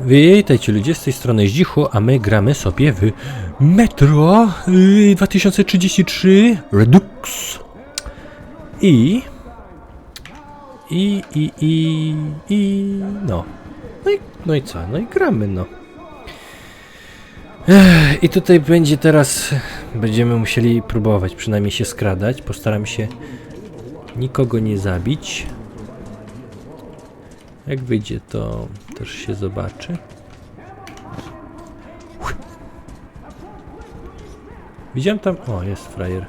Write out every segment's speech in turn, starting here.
Witajcie ludzie z tej strony Zdzichu, a my gramy sobie w Metro y, 2033 Redux. I... I, i, i, i, no. No i, no i co? No i gramy, no. Ech, I tutaj będzie teraz, będziemy musieli próbować przynajmniej się skradać. Postaram się nikogo nie zabić. Jak wyjdzie, to też się zobaczy. Widziałem tam. O, jest frajer.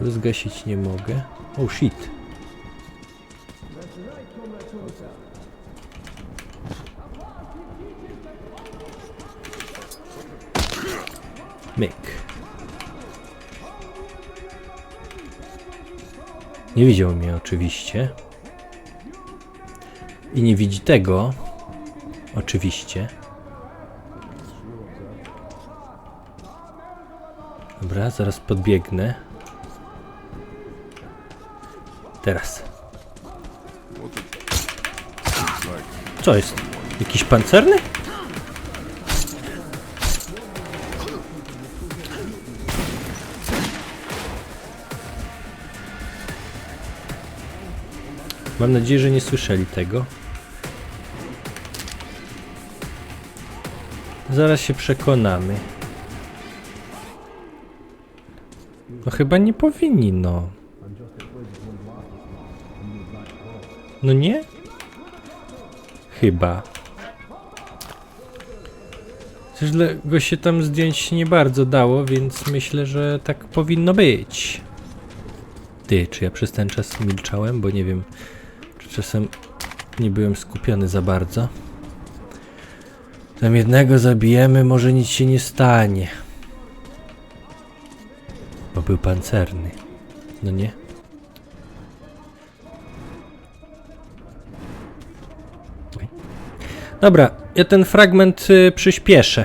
Zgasić nie mogę. Oh shit. Myk. Nie widział mnie oczywiście. I nie widzi tego. Oczywiście. Dobra, zaraz podbiegnę. Teraz. Co jest? Jakiś pancerny? Mam nadzieję, że nie słyszeli tego. Zaraz się przekonamy. No chyba nie powinni, no. No nie? Chyba. Go się tam zdjąć nie bardzo dało, więc myślę, że tak powinno być. Ty, czy ja przez ten czas milczałem, bo nie wiem, czy czasem nie byłem skupiony za bardzo. Tam jednego zabijemy, może nic się nie stanie. Bo był pancerny. No nie? Dobra, ja ten fragment y, przyspieszę.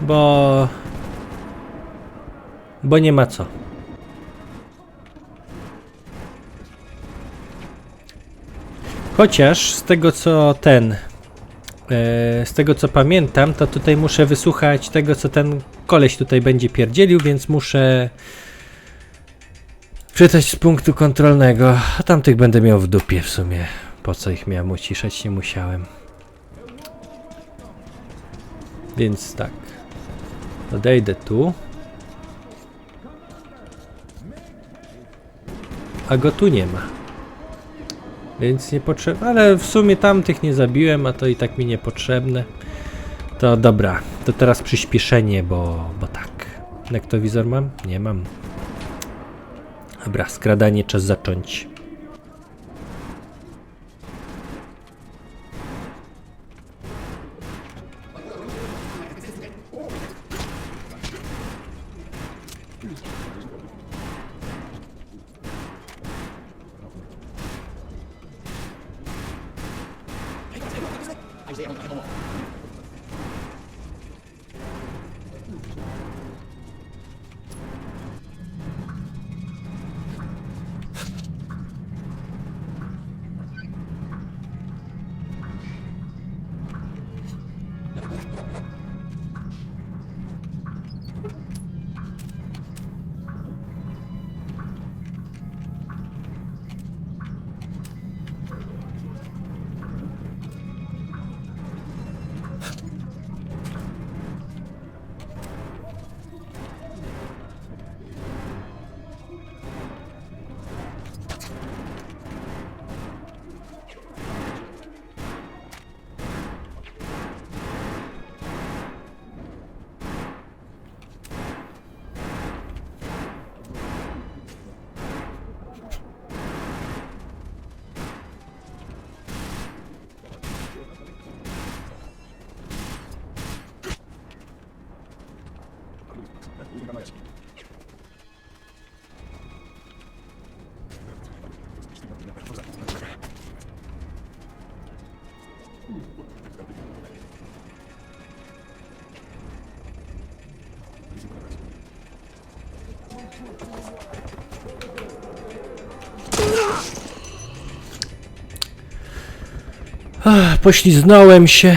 Bo... Bo nie ma co. Chociaż z tego co ten... e, z tego co pamiętam, to tutaj muszę wysłuchać tego co ten koleś tutaj będzie pierdzielił, więc muszę czytać z punktu kontrolnego. A tamtych będę miał w dupie w sumie. Po co ich miałem uciszać, nie musiałem. Więc tak. Odejdę tu. A go tu nie ma. Więc niepotrzebne, ale w sumie tamtych nie zabiłem, a to i tak mi niepotrzebne. To dobra, to teraz przyspieszenie, bo, bo tak. Nektowizor mam? Nie mam. Dobra, skradanie czas zacząć. してやうか。Pośliznąłem się.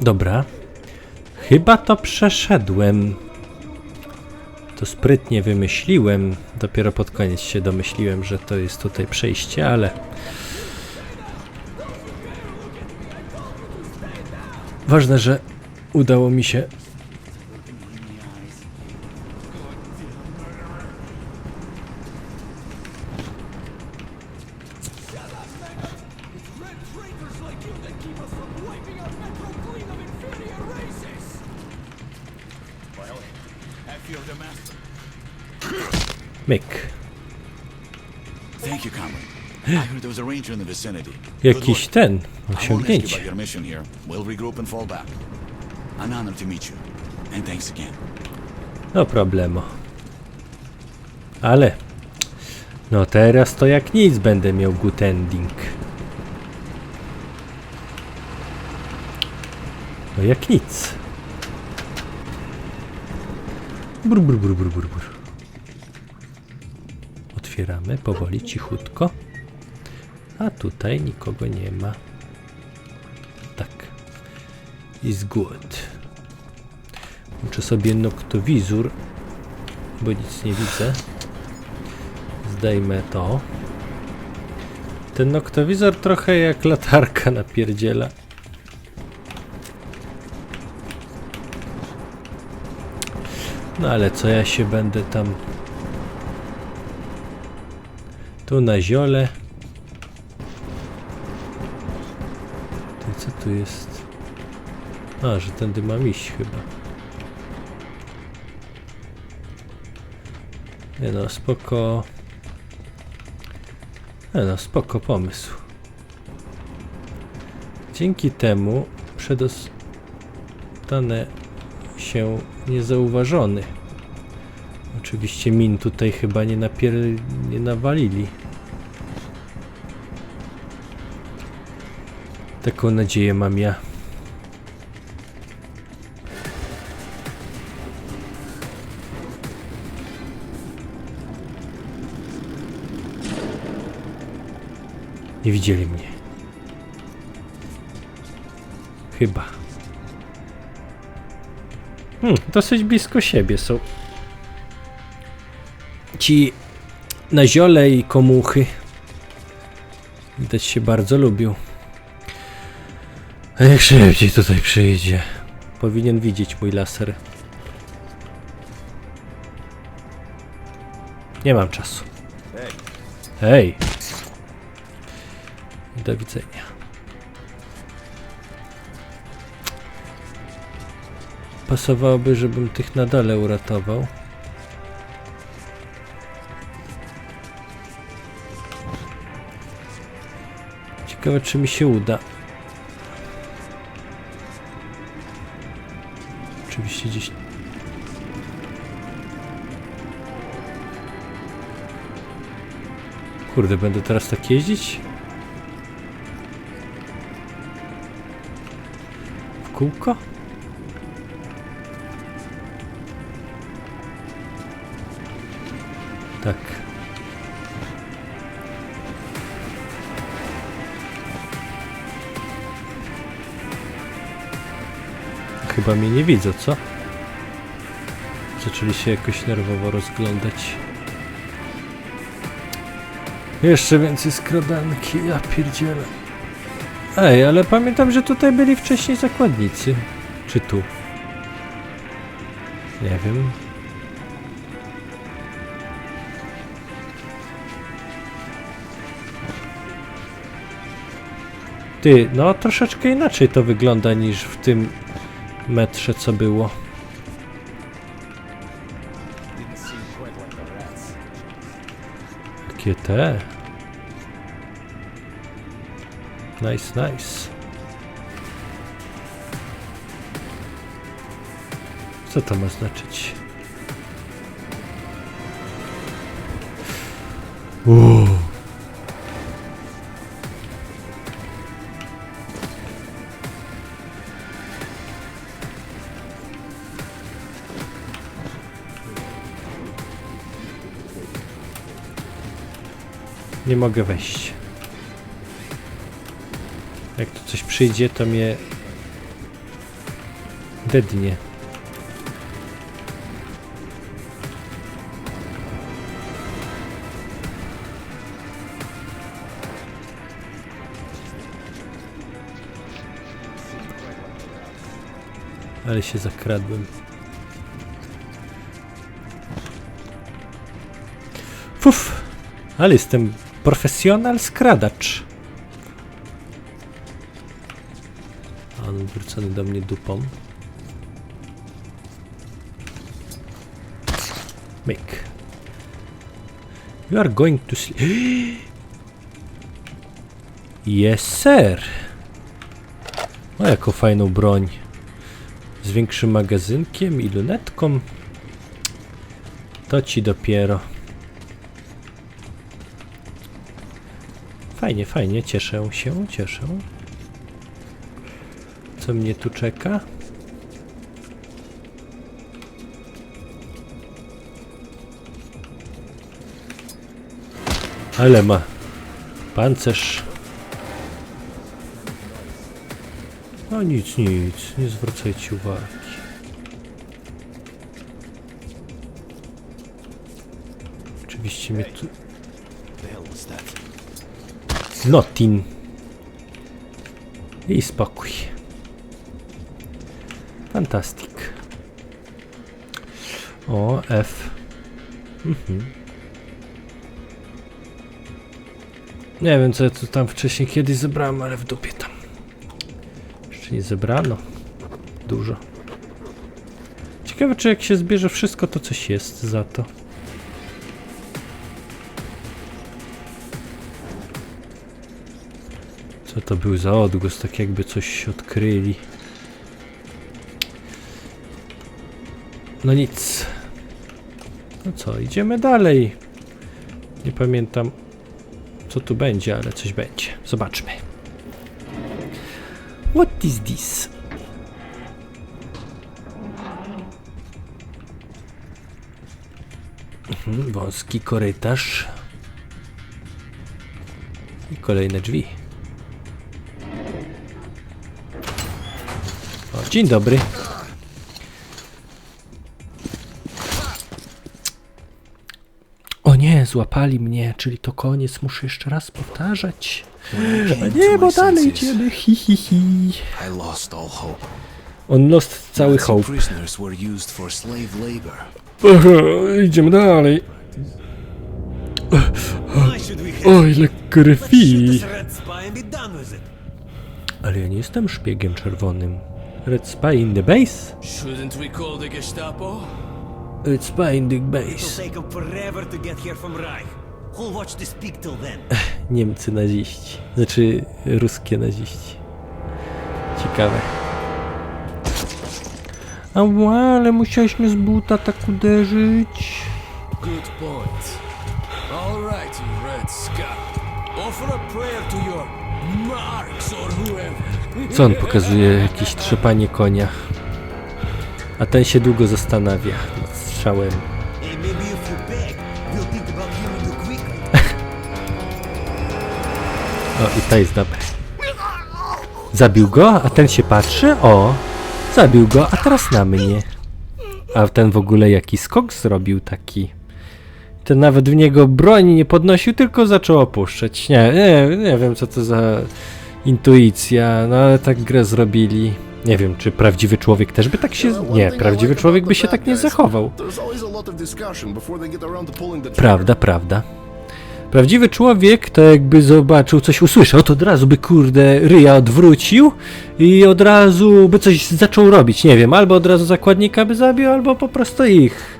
Dobra. Chyba to przeszedłem. To sprytnie wymyśliłem. Dopiero pod koniec się domyśliłem, że to jest tutaj przejście, ale. Ważne, że udało mi się. You. And thanks again. No problemo. Ale. No teraz to jak nic będę miał good ending. No jak nic. Bur, bur, bur, bur, bur. Otwieramy powoli, cichutko. A tutaj nikogo nie ma. Tak. Is good. Muszę sobie noktowizor, bo nic nie widzę. Zdejmę to. Ten noktowizor trochę jak latarka napierdziela. No ale co ja się będę tam... Tu na ziole. Ty co tu jest? A, że tędy mam iść chyba. Nie no, spoko. Nie no, spoko pomysł. Dzięki temu przedostanę się niezauważony. Oczywiście min tutaj chyba nie napier... nie nawalili. Taką nadzieję mam ja. Nie widzieli mnie. Chyba. Hmm, dosyć blisko siebie są. Ci na ziole i komuchy. Widać się bardzo lubią. A jak szybciej tutaj przyjdzie. Powinien widzieć mój laser. Nie mam czasu. Hej! Do widzenia. Pasowałoby, żebym tych na dole uratował. Ciekawe, czy mi się uda. Oczywiście gdzieś... Kurde, będę teraz tak jeździć? W kółko? Chyba mnie nie widzą, co? Zaczęli się jakoś nerwowo rozglądać. Jeszcze więcej skradanki, ja pierdzielę. Ej, ale pamiętam, że tutaj byli wcześniej zakładnicy. Czy tu? Nie wiem. Ty, no troszeczkę inaczej to wygląda niż w tym metrze, co było. Takie te. Nice, nice. Co to ma znaczyć? Uuu. Nie mogę wejść. Jak tu coś przyjdzie, to mnie dednie. Ale się zakradłem. Fuf! Ale jestem profesjonal skradacz. A on wrócony do mnie dupą. Make. You are going to sleep. Yes, sir. O, jaką fajną broń. Z większym magazynkiem i lunetką. To ci dopiero. Fajnie, fajnie, cieszę się, cieszę. Co mnie tu czeka? Ale ma pancerz. No nic, nic, nie zwracajcie uwagi. Oczywiście mnie tu... The hell was that? Notin. I spokój. Fantastic. O, F. Mhm. Nie wiem, co ja tu tam wcześniej kiedyś zebrałem, ale w dupie tam. Jeszcze nie zebrano. Dużo. Ciekawe, czy jak się zbierze wszystko, to coś jest za to. Co to był za odgłos, tak jakby coś odkryli. No nic. No co, idziemy dalej. Nie pamiętam co tu będzie, ale coś będzie. Zobaczmy. What is this? Mhm, wąski korytarz. I kolejne drzwi. Dzień dobry. O nie, złapali mnie, czyli to koniec, muszę jeszcze raz powtarzać. Nie, bo dalej idziemy, hi hi hi. I lost all hope. On lost cały hope. idziemy dalej. Oj, ile krwi. Ale ja nie jestem szpiegiem czerwonym. Red Spy in the base? Shouldn't we call the Gestapo? Red Spy in the It'll base. take them forever to get here from Reich. Who'll watch this peak till then? Niemcy naziści. Znaczy, ruskie naziści. Ciekawe. Ała, ale musiałeś mnie z buta tak uderzyć. Good point. All right, Red Scout. Offer a prayer to Co on pokazuje? Jakieś trzepanie konia. A ten się długo zastanawia nad strzałem. O, i to jest dobre. Zabił go, a ten się patrzy. O, zabił go, a teraz na mnie. A ten w ogóle jaki skok zrobił taki. Ten nawet w niego broni nie podnosił, tylko zaczął opuszczać. Nie, nie, nie wiem co to za intuicja, no ale tak grę zrobili. Nie wiem, czy prawdziwy człowiek też by tak się... Nie, prawdziwy człowiek by się tak nie zachował. Prawda, prawda. Prawdziwy człowiek to jakby zobaczył coś, usłyszał, to od razu by kurde ryja odwrócił i od razu by coś zaczął robić. Nie wiem, albo od razu zakładnika by zabił, albo po prostu ich.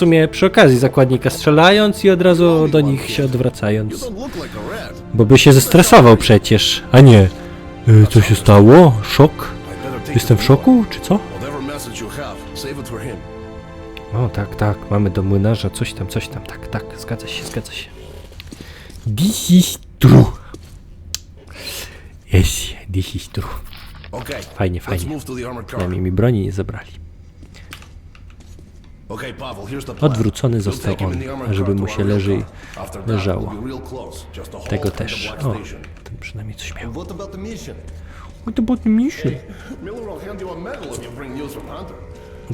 W sumie przy okazji zakładnika strzelając i od razu do nich się odwracając. Bo by się zestresował przecież, a nie. Y, co się stało? Szok? Jestem w szoku, czy co? O, tak, tak, mamy do młynarza, coś tam, coś tam, tak, tak, zgadza się, zgadza się. This is true. Yes, this is true. Fajnie, fajnie. Przynajmniej mi broni nie zabrali. Okay, Pavel, here's the plan. Odwrócony armored żeby mu to się leży, leżało. Tego też. O, ten przynajmniej coś miał. What about the mission?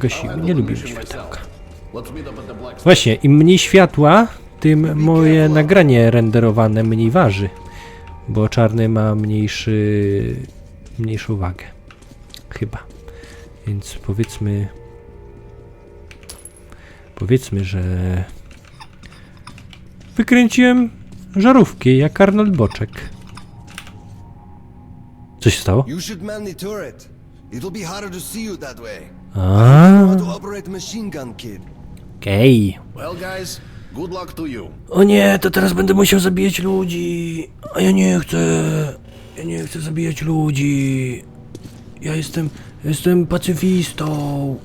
To handle nie lubimy światełka. Właśnie, im mniej światła, tym moje nagranie renderowane mniej waży. Bo czarny ma mniejszy, mniejszą wagę. Chyba. Więc powiedzmy... Powiedzmy, że... Wykręciłem żarówki jak Arnold Boczek. Co się stało? You should man the turret. It'll be harder to see you that way. A, How to operate a machine gun, kid. Okej. Well, guys, good luck to you. O nie, to teraz będę musiał zabijać ludzi. A ja nie chcę. Ja nie chcę zabijać ludzi. Ja jestem. Jestem pacyfistą.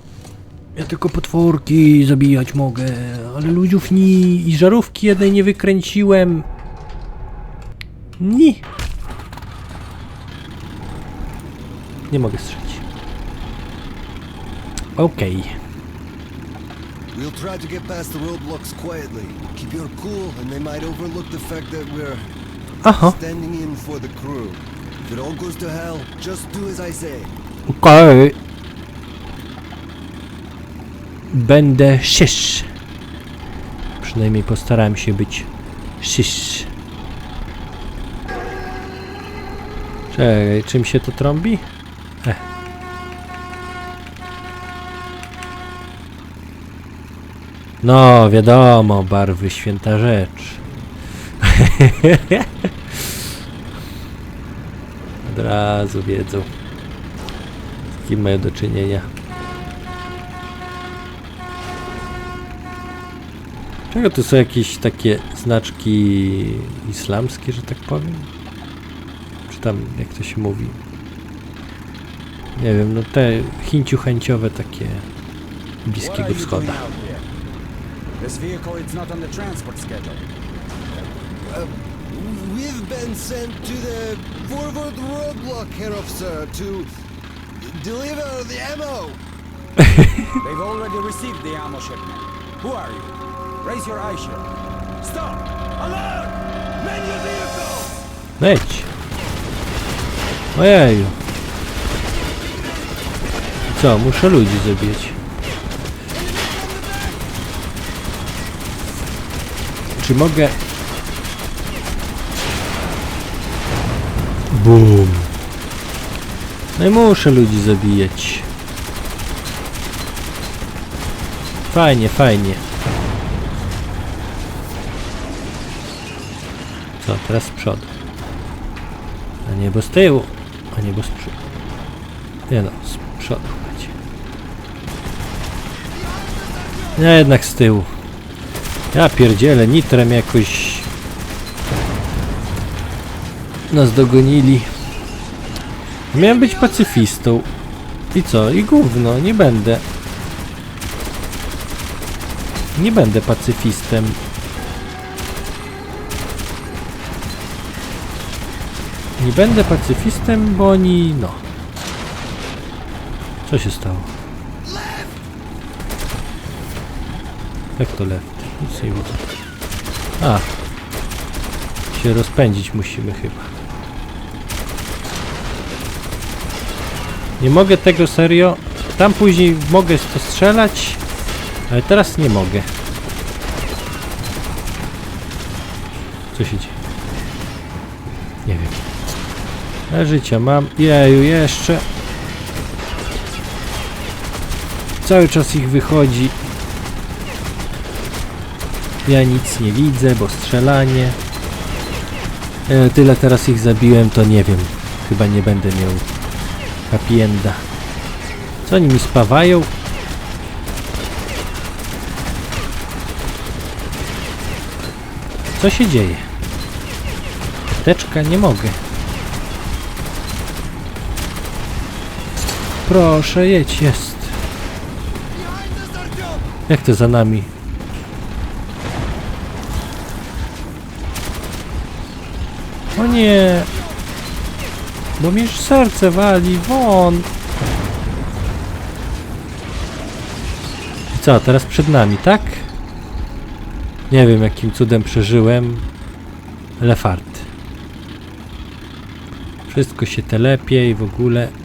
Ja tylko potworki zabijać mogę, ale ludziów nie. I żarówki jednej nie wykręciłem. Nie. Nie mogę strzelić. Okej. We'll try to get past the roadblocks quietly. Keep your cool, and they might overlook the fact that we're Aha. standing in for the crew. If it all goes to hell, just do as I say. Okej. Będę szysz. Przynajmniej postarałem się być szysz. Czekaj, czym się to trąbi? Eh. No, wiadomo, barwy święta rzecz. Od razu wiedzą. Z kim mają do czynienia. Czego to są jakieś takie znaczki islamskie, że tak powiem? Czy tam, jak to się mówi? Nie wiem, no te chinciu chęciowe takie Bliskiego Wschodu. This vehicle is not on the transport schedule. We've been sent to the forward roadblock, Herr Officer, to deliver the ammo. They've already received the ammo shipment. Who are you? Raise your eye shield. Stop! Alert! Man your vehicles! Leć! Ojeju. Co, muszę ludzi zabijać. Czy mogę... Bum. No i muszę ludzi zabijać. Fajnie, fajnie. Co, teraz z przodu. A nie, bo z tyłu. A nie, bo z przodu. Nie no, z przodu będzie. Nie, jednak z tyłu. Ja pierdzielę, nitrem jakoś nas dogonili. Miałem być pacyfistą. I co? I gówno, nie będę. Nie będę pacyfistem. Nie będę pacyfistem, bo oni... no. Co się stało? Jak to left? Nic nie widzę. A. Się rozpędzić musimy chyba. Nie mogę tego serio. Tam później mogę strzelać, ale teraz nie mogę. Co się dzieje? Nie wiem. Ale życia mam. Jeju, jeszcze. Cały czas ich wychodzi. Ja nic nie widzę, bo strzelanie. E, tyle teraz ich zabiłem, to nie wiem. Chyba nie będę miał happy enda. Co oni mi spawają? Co się dzieje? Teczka nie mogę. Proszę, jedź, jest. Jak to za nami? O nie! Bo mi serce wali, won! co, teraz przed nami, tak? Nie wiem jakim cudem przeżyłem, ale fart. Wszystko się telepie i w ogóle.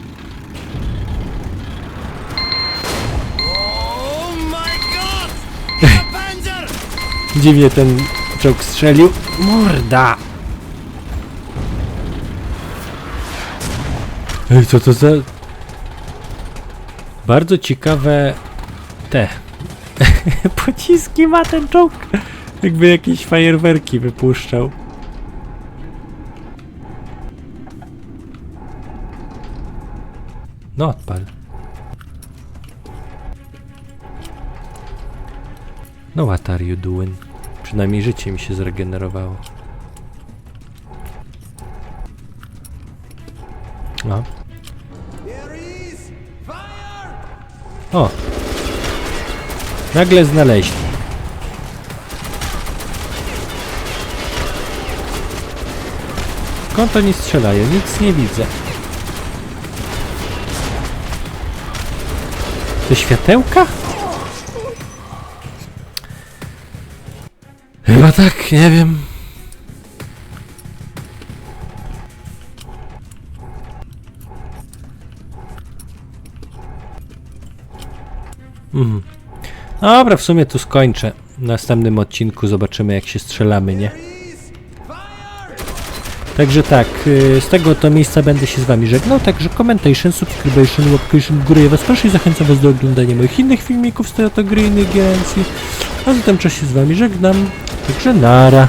Dziwnie ten czołg strzelił. Morda! Ej, co to za... Bardzo ciekawe... Te... Pociski ma ten czołg! Jakby jakieś fajerwerki wypuszczał. No odpal. No what are you doing? Przynajmniej życie mi się zregenerowało. No. O! Nagle znaleźli. Skąd oni strzelają? Nic nie widzę. To światełka? Nie wiem. Mhm. Dobra, w sumie tu skończę. W następnym odcinku zobaczymy jak się strzelamy, nie? Także tak, y, z tego to miejsca będę się z wami żegnał, także commentation, subscription, łapkation w was proszę i zachęcam was do oglądania moich innych filmików z Toyota innych gier. A zatem czas się z wami żegnam, także nara.